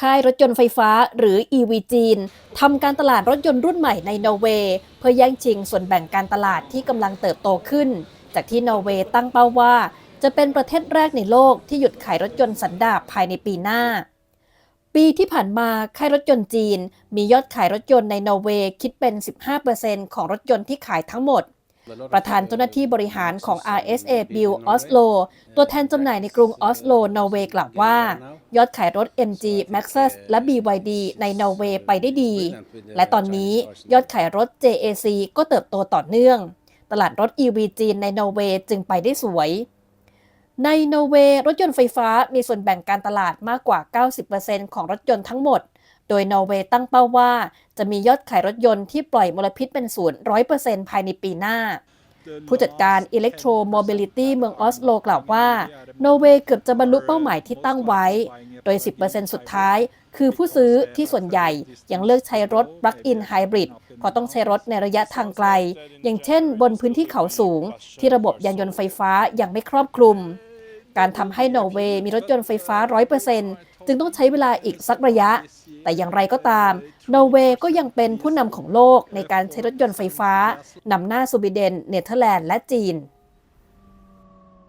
ค่ายรถยนต์ไฟฟ้าหรือ EV จีนทำการตลาดรถยนต์รุ่นใหม่ในนอร์เวย์ เพื่อแย่งชิงส่วนแบ่งการตลาดที่กำลังเติบโตขึ้น จากที่นอร์เวย์ตั้งเป้าว่า จะเป็นประเทศแรกในโลกที่หยุดขายรถยนต์สันดาปภายในปีหน้า ปีที่ผ่านมาค่ายรถยนต์จีน มียอดขายรถยนต์ในนอร์เวย์คิดเป็น 15%ของรถยนต์ที่ขายทั้งหมด ประธานเจ้าหน้าที่บริหารของ RSA Bill Oslo ตัวแทนจำหน่ายในกรุงออสโล นอร์เวย์กล่าวว่า ยอดขายรถ MG Maxus และ BYD ในนอร์เวย์ไปได้ดี และตอนนี้ยอดขายรถ JAC ก็เติบโตต่อเนื่อง ตลาดรถ EV จีนในนอร์เวย์จึงไปได้สวย ในนอร์เวย์รถยนต์ไฟฟ้ามีส่วนแบ่งการตลาดมากกว่า 90%ของรถยนต์ทั้งหมด โดยนอร์เวย์ตั้งเป้าว่า จะมียอดขายรถยนต์ที่ปล่อยมลพิษเป็นศูนย์100%ภายในปีหน้า ผู้จัดการ Electro Mobility เมืองออสโลกล่าวว่านอร์เวย์เกือบจะบรรลุเป้าหมายที่ตั้งไว้ โดย 10%สุดท้าย คือผู้ซื้อที่ส่วนใหญ่ยังเลือกใช้รถ Plug-in Hybrid เพราะต้องใช้รถในระยะทางไกล อย่างเช่น บนพื้นที่เขาสูง ที่ระบบยานยนต์ไฟฟ้ายังไม่ครอบคลุมการทำให้นอร์เวย์มีรถยนต์ไฟฟ้า 100% จึงต้องใช้เวลาอีกสักระยะ แต่อย่างไรก็ตาม นอร์เวย์ก็ยังเป็นผู้นำของโลกในการใช้รถยนต์ไฟฟ้านำหน้าสวีเดน เนเธอร์แลนด์และจีน